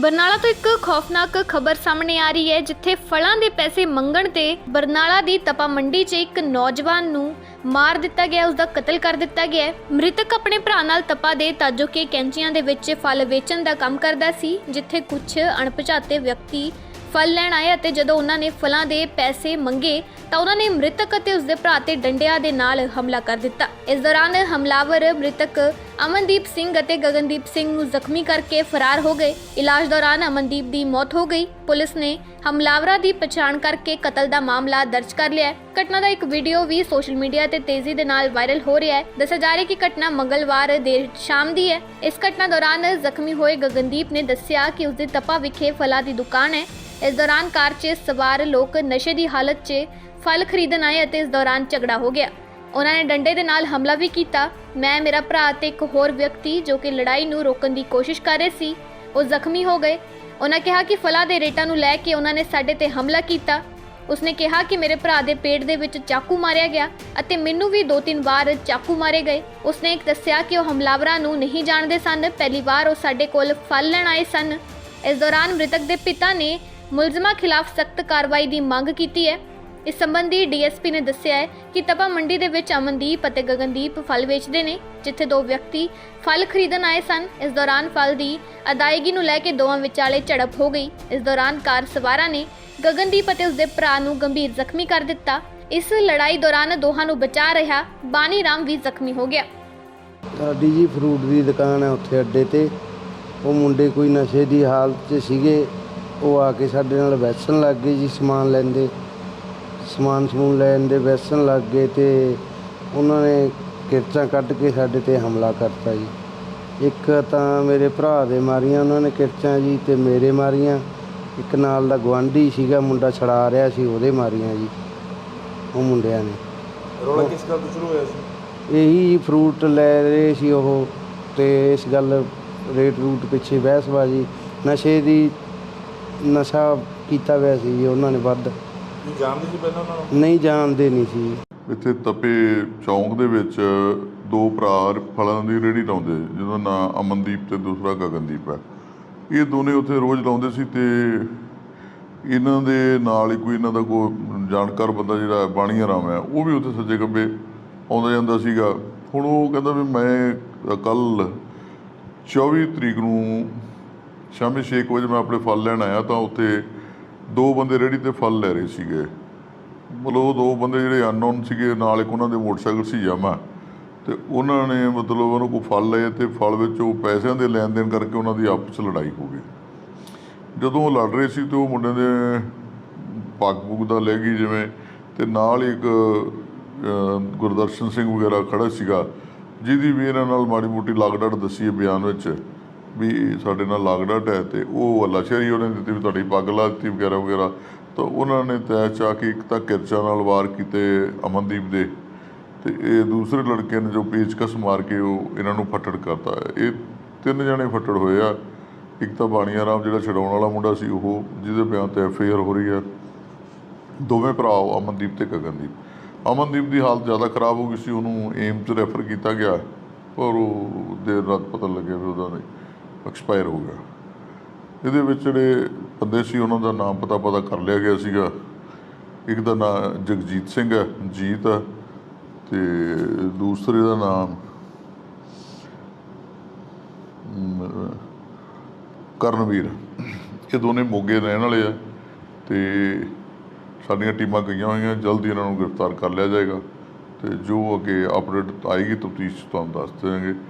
ਬਰਨਾਲਾ ਤੋਂ ਇੱਕ ਖੌਫਨਾਕ ਖਬਰ ਸਾਹਮਣੇ ਆ ਰਹੀ ਹੈ, ਜਿੱਥੇ ਫਲਾਂ ਦੇ ਪੈਸੇ ਮੰਗਣ ਤੇ ਬਰਨਾਲਾ ਦੀ ਤਪਾ ਮੰਡੀ 'ਚ ਇੱਕ ਨੌਜਵਾਨ ਨੂੰ ਮਾਰ ਦਿੱਤਾ ਗਿਆ ਉਸ ਦਾ ਕਤਲ ਕਰ ਦਿੱਤਾ ਗਿਆ ਮ੍ਰਿਤਕ ਆਪਣੇ ਭਰਾ ਨਾਲ ਤਪਾ ਦੇ ਤਾਜੋ ਕੇ ਕੈਂਚੀਆਂ ਦੇ ਵਿੱਚ ਫਲ ਵੇਚਣ ਦਾ ਕੰਮ ਕਰਦਾ ਸੀ, ਜਿੱਥੇ ਕੁਝ ਅਣਪਛਾਤੇ ਵਿਅਕਤੀ ਫਲ ਲੈਣ ਆਏ ਅਤੇ ਜਦੋਂ ਉਹਨਾਂ ਨੇ ਫਲਾਂ ਦੇ ਪੈਸੇ ਮੰਗੇ ਤਾਂ ਉਹਨਾਂ ਨੇ ਮ੍ਰਿਤਕ ਅਤੇ ਉਸਦੇ ਭਰਾ ਤੇ ਡੰਡਿਆਂ ਦੇ ਨਾਲ ਹਮਲਾ ਕਰ ਦਿੱਤਾ। ਇਸ ਦੌਰਾਨ ਹਮਲਾਵਰ ਮ੍ਰਿਤਕ ਅਮਨਦੀਪ ਸਿੰਘ ਅਤੇ ਗਗਨਦੀਪ ਸਿੰਘ ਨੂੰ ਜ਼ਖਮੀ ਕਰਕੇ ਫਰਾਰ ਹੋ ਗਏ। ਇਲਾਜ ਦੌਰਾਨ ਅਮਨਦੀਪ ਦੀ ਮੌਤ ਹੋ ਗਈ। ਪੁਲਿਸ ਨੇ ਹਮਲਾਵਰਾਂ ਦੀ ਪਛਾਣ ਕਰਕੇ ਕਤਲ ਦਾ ਮਾਮਲਾ ਦਰਜ ਕਰ ਲਿਆ ਹੈ। ਘਟਨਾ ਦਾ ਇੱਕ ਵੀਡੀਓ ਵੀ ਸੋਸ਼ਲ ਮੀਡੀਆ ਤੇ ਤੇਜ਼ੀ ਦੇ ਨਾਲ ਵਾਇਰਲ ਹੋ ਰਿਹਾ ਹੈ। ਦੱਸਿਆ ਜਾ ਰਿਹਾ ਕਿ ਘਟਨਾ ਮੰਗਲਵਾਰ ਦੇਰ ਸ਼ਾਮ ਦੀ ਹੈ। ਇਸ ਘਟਨਾ ਦੌਰਾਨ ਜ਼ਖਮੀ ਹੋਏ ਗਗਨਦੀਪ ਨੇ ਦੱਸਿਆ ਕਿ ਉਸਦੀ ਤਪਾ ਵਿਖੇ ਫਲਾ ਦੀ ਦੁਕਾਨ ਹੈ। ਇਸ ਦੌਰਾਨ ਕਾਰ 'ਚ ਸਵਾਰ ਲੋਕ ਨਸ਼ੇ ਦੀ ਹਾਲਤ 'ਚ ਫਲ ਖਰੀਦਣ ਆਏ ਅਤੇ ਇਸ ਦੌਰਾਨ ਝਗੜਾ ਹੋ ਗਿਆ। ਉਹਨਾਂ ਨੇ ਡੰਡੇ ਦੇ ਨਾਲ ਹਮਲਾ ਵੀ ਕੀਤਾ। ਮੈਂ, ਮੇਰਾ ਭਰਾ ਤੇ ਇੱਕ ਹੋਰ ਵਿਅਕਤੀ ਜੋ ਕਿ ਲੜਾਈ ਨੂੰ ਰੋਕਣ ਦੀ ਕੋਸ਼ਿਸ਼ ਕਰ ਰਹੇ ਸੀ, ਉਹ ਜ਼ਖਮੀ ਹੋ ਗਏ। ਉਹਨਾਂ ਕਿਹਾ ਕਿ ਫਲਾਂ ਦੇ ਰੇਟਾਂ ਨੂੰ ਲੈ ਕੇ ਉਹਨਾਂ ਨੇ ਸਾਡੇ ਤੇ ਹਮਲਾ ਕੀਤਾ। ਉਸਨੇ ਕਿਹਾ ਕਿ ਮੇਰੇ ਭਰਾ ਦੇ ਪੇਟ ਦੇ ਵਿੱਚ ਚਾਕੂ ਮਾਰਿਆ ਗਿਆ ਅਤੇ ਮੈਨੂੰ ਵੀ ਦੋ ਤਿੰਨ ਵਾਰ ਚਾਕੂ ਮਾਰੇ ਗਏ। ਉਸਨੇ ਇੱਕ ਦੱਸਿਆ ਕਿ ਉਹ ਹਮਲਾਵਰਾਂ ਨੂੰ ਨਹੀਂ ਜਾਣਦੇ ਸਨ। ਪਹਿਲੀ ਵਾਰ ਉਹ ਸਾਡੇ ਕੋਲ ਫਲ ਲੈਣ ਆਏ ਸਨ। ਇਸ ਦੌਰਾਨ ਮ੍ਰਿਤਕ ਦੇ ਪਿਤਾ ਨੇ ਮੁਲਜ਼ਮਾਂ ਖਿਲਾਫ ਸਖਤ ਕਾਰਵਾਈ ਦੀ ਮੰਗ ਕੀਤੀ ਹੈ। ਇਸ ਸੰਬੰਧੀ ਡੀਐਸਪੀ ਨੇ ਦੱਸਿਆ ਹੈ ਕਿ ਤਪਾ ਮੰਡੀ ਦੇ ਵਿੱਚ ਅਮਨਦੀਪ ਅਤੇ ਗਗਨਦੀਪ ਫਲ ਵੇਚਦੇ ਨੇ, ਜਿੱਥੇ ਦੋ ਵਿਅਕਤੀ ਫਲ ਖਰੀਦਣ ਆਏ ਸਨ। ਇਸ ਦੌਰਾਨ ਫਲ ਦੀ ਅਦਾਇਗੀ ਨੂੰ ਲੈ ਕੇ ਦੋਵਾਂ ਵਿਚਾਲੇ ਝੜਪ ਹੋ ਗਈ। ਇਸ ਦੌਰਾਨ ਕਾਰ ਸਵਾਰਾਂ ਨੇ ਗਗਨਦੀਪ ਅਤੇ ਉਸਦੇ ਭਰਾ ਨੂੰ ਗੰਭੀਰ ਜ਼ਖਮੀ ਕਰ ਦਿੱਤਾ। ਇਸ ਲੜਾਈ ਦੌਰਾਨ ਦੋਹਾਂ ਨੂੰ ਬਚਾ ਰਿਹਾ ਬਾਨੀ ਰਾਮ ਵੀ ਜ਼ਖਮੀ ਹੋ ਗਿਆ। ਸਾਡੀ ਜੀ ਫਰੂਟ ਦੀ ਦੁਕਾਨ ਹੈ ਉੱਥੇ ਅੱਡੇ ਤੇ। ਉਹ ਮੁੰਡੇ ਕੋਈ ਨਸ਼ੇ ਦੀ ਹਾਲਤ 'ਚ ਸੀਗੇ। ਉਹ ਆ ਕੇ ਸਾਡੇ ਨਾਲ ਵੈਸਣ ਲੱਗ ਗਏ ਜੀ ਸਮਾਨ ਲੈਂਦੇ। ਸਮਾਨ ਸਮੂਨ ਲੈਣ ਦੇ ਵੈਸਣ ਲੱਗ ਗਏ ਤੇ ਉਹਨਾਂ ਨੇ ਕਿਰਚਾਂ ਕੱਢ ਕੇ ਸਾਡੇ ਤੇ ਹਮਲਾ ਕਰਤਾ ਜੀ। ਇੱਕ ਤਾਂ ਮੇਰੇ ਭਰਾ ਦੇ ਮਾਰੀਆਂ ਉਹਨਾਂ ਨੇ ਕਿਰਚਾਂ ਜੀ ਤੇ ਮੇਰੇ ਮਾਰੀਆਂ। ਇੱਕ ਨਾਲ ਦਾ ਗਵਾਂਢੀ ਸੀਗਾ ਮੁੰਡਾ ਛੜਾ ਰਿਹਾ ਸੀ ਉਹਦੇ ਮਾਰੀਆਂ ਜੀ ਉਹ ਮੁੰਡਿਆਂ ਨੇ। ਰੌਲਾ ਕਿਸ ਗੱਲ ਤੋਂ ਸ਼ੁਰੂ ਹੋਇਆ ਸੀ? ਇਹੀ ਫਰੂਟ ਲੈ ਰਹੇ ਸੀ ਉਹ ਤੇ ਇਸ ਗੱਲ ਰੇਟ ਰੂਟ ਪਿੱਛੇ ਬਹਿਸਬਾਜ਼ੀ ਨਸ਼ੇ ਦੀ ਨਸ਼ਾ ਕੀਤਾ ਹੋਇਆ ਸੀ ਜੀ ਉਹਨਾਂ ਨੇ ਵੱਧ। ਕੀ ਜਾਣਦੇ ਸੀ ਪਹਿਲਾਂ ਉਹਨਾਂ ਨੂੰ? ਨਹੀਂ ਜਾਣਦੇ ਨਹੀਂ ਸੀ। ਇੱਥੇ ਤਪੇ ਚੌਂਕ ਦੇ ਵਿੱਚ ਦੋ ਭਰਾ ਫਲਾਂ ਦੀ ਰੇਹੜੀ ਲਾਉਂਦੇ ਜਿਹਦਾ ਨਾਂ ਅਮਨਦੀਪ ਤੇ ਦੂਸਰਾ ਗਗਨਦੀਪ ਹੈ। ਇਹ ਦੋਨੇ ਉੱਥੇ ਰੋਜ਼ ਲਾਉਂਦੇ ਸੀ ਤੇ ਇਹਨਾਂ ਦੇ ਨਾਲ ਹੀ ਕੋਈ ਇਹਨਾਂ ਦਾ ਕੋਈ ਜਾਣਕਾਰ ਬੰਦਾ ਜਿਹੜਾ ਬਾਣੀ ਰਾਮ ਹੈ ਉਹ ਵੀ ਉੱਥੇ ਸੱਜੇ ਖੱਬੇ ਆਉਂਦਾ ਜਾਂਦਾ ਸੀਗਾ। ਹੁਣ ਉਹ ਕਹਿੰਦਾ ਵੀ ਮੈਂ ਕੱਲ 24 ਤਰੀਕ ਨੂੰ ਸ਼ਾਮੀ 6 ਵਜੇ ਮੈਂ ਆਪਣੇ ਫਲ ਲੈਣ ਆਇਆ ਤਾਂ ਉੱਥੇ ਦੋ ਬੰਦੇ ਰੇਹੜੀ ਤੇ ਫਲ ਲੈ ਰਹੇ ਸੀਗੇ। ਮਤਲਬ ਉਹ ਦੋ ਬੰਦੇ ਜਿਹੜੇ ਅਨਨੋਨ ਸੀਗੇ, ਨਾਲ ਇੱਕ ਉਹਨਾਂ ਦੇ ਮੋਟਰਸਾਈਕਲ ਸੀ ਯਾਮਾ ਤੇ ਉਹਨਾਂ ਨੇ ਮਤਲਬ ਉਹਨੂੰ ਕੋਈ ਫਲ ਲਏ ਤੇ ਫਲ ਵਿੱਚ ਉਹ ਪੈਸਿਆਂ ਦੇ ਲੈਣ ਦੇਣ ਕਰਕੇ ਉਹਨਾਂ ਦੀ ਆਪਸ 'ਚ ਲੜਾਈ ਹੋ ਗਈ। ਜਦੋਂ ਉਹ ਲੜ ਰਹੇ ਸੀ ਤੇ ਉਹ ਮੁੰਡੇ ਦੇ ਪੱਗ ਪੁੱਗ ਦਾ ਲੈ ਗਈ ਜਿਵੇਂ, ਤੇ ਨਾਲ ਹੀ ਇੱਕ ਗੁਰਦਰਸ਼ਨ ਸਿੰਘ ਵਗੈਰਾ ਖੜਾ ਸੀਗਾ, ਜਿਹਦੀ ਵੀ ਇਹਨਾਂ ਨਾਲ ਮਾੜੀ ਮੋਟੀ ਲਾਗਡਾਟ ਦੱਸੀ ਹੈ ਬਿਆਨ ਵਿੱਚ। ਵੀ ਸਾਡੇ ਨਾਲ ਲਾਗਡਾਟ ਹੈ ਤੇ ਉਹ ਅੱਲਾਸ਼ਰੀ ਉਹਨੇ ਦਿੱਤੀ ਵੀ ਤੁਹਾਡੀ ਪੱਗ ਲਾ ਦਿੱਤੀ ਵਗੈਰਾ ਵਗੈਰਾ। ਤਾਂ ਉਹਨਾਂ ਨੇ ਤੈ ਚਾ ਕੇ ਇੱਕ ਤਾਂ ਕਿਰਚਾ ਨਾਲ ਵਾਰ ਕੀਤੇ ਅਮਨਦੀਪ ਦੇ ਤੇ ਇਹ ਦੂਸਰੇ ਲੜਕੇ ਨੇ ਜੋ ਪੇਚਕਸ ਮਾਰ ਕੇ ਉਹ ਇਹਨਾਂ ਨੂੰ ਫੱਟੜ ਕਰਤਾ। ਇਹ ਤਿੰਨ ਜਣੇ ਫੱਟੜ ਹੋਏ ਆ। ਇੱਕ ਤਾਂ ਬਾਣੀਆ ਰਾਮ ਜਿਹੜਾ ਛਡਾਉਣ ਵਾਲਾ ਮੁੰਡਾ ਸੀ, ਉਹ ਜਿਹਦੇ ਬਿਆਨ ਤੇ ਐਫ ਹੋ ਰਹੀ ਹੈ। ਦੋਵੇਂ ਭਰਾ ਅਮਨਦੀਪ ਤੇ ਗਗਨਦੀਪ। ਅਮਨਦੀਪ ਦੀ ਹਾਲਤ ਜ਼ਿਆਦਾ ਖਰਾਬ ਹੋ ਗਈ ਸੀ, ਉਹਨੂੰ ਏਮਸ ਰੈਫਰ ਕੀਤਾ ਗਿਆ। ਪਰ ਉਹ ਦੇਰ ਰਾਤ ਪਤਾ ਲੱਗਿਆ ਵੀ ਉਹਦਾ ਐਕਸਪਾਇਰ ਹੋ ਗਿਆ। ਇਹਦੇ ਵਿੱਚ ਜਿਹੜੇ ਬੰਦੇ ਸੀ, ਉਹਨਾਂ ਦਾ ਨਾਮ ਪਤਾ ਪਤਾ ਕਰ ਲਿਆ ਗਿਆ ਸੀਗਾ। ਇੱਕ ਦਾ ਨਾਮ ਜਗਜੀਤ ਸਿੰਘ ਹੈ, ਜੀਤ ਹੈ, ਤੇ ਦੂਸਰੇ ਦਾ ਨਾਮ ਕਰਨਵੀਰ ਇਹ ਦੋਨੇ ਮੋਗੇ ਰਹਿਣ ਵਾਲੇ ਆ, ਤੇ ਸਾਡੀਆਂ ਟੀਮਾਂ ਗਈਆਂ ਹੋਈਆਂ, ਜਲਦੀ ਇਹਨਾਂ ਨੂੰ ਗ੍ਰਿਫਤਾਰ ਕਰ ਲਿਆ ਜਾਏਗਾ। ਤੇ ਜੋ ਅੱਗੇ ਅਪਡੇਟ ਆਏਗੀ, ਤਫਤੀਸ਼ ਤੁਹਾਨੂੰ ਦੱਸ ਦੇਵਾਂਗੇ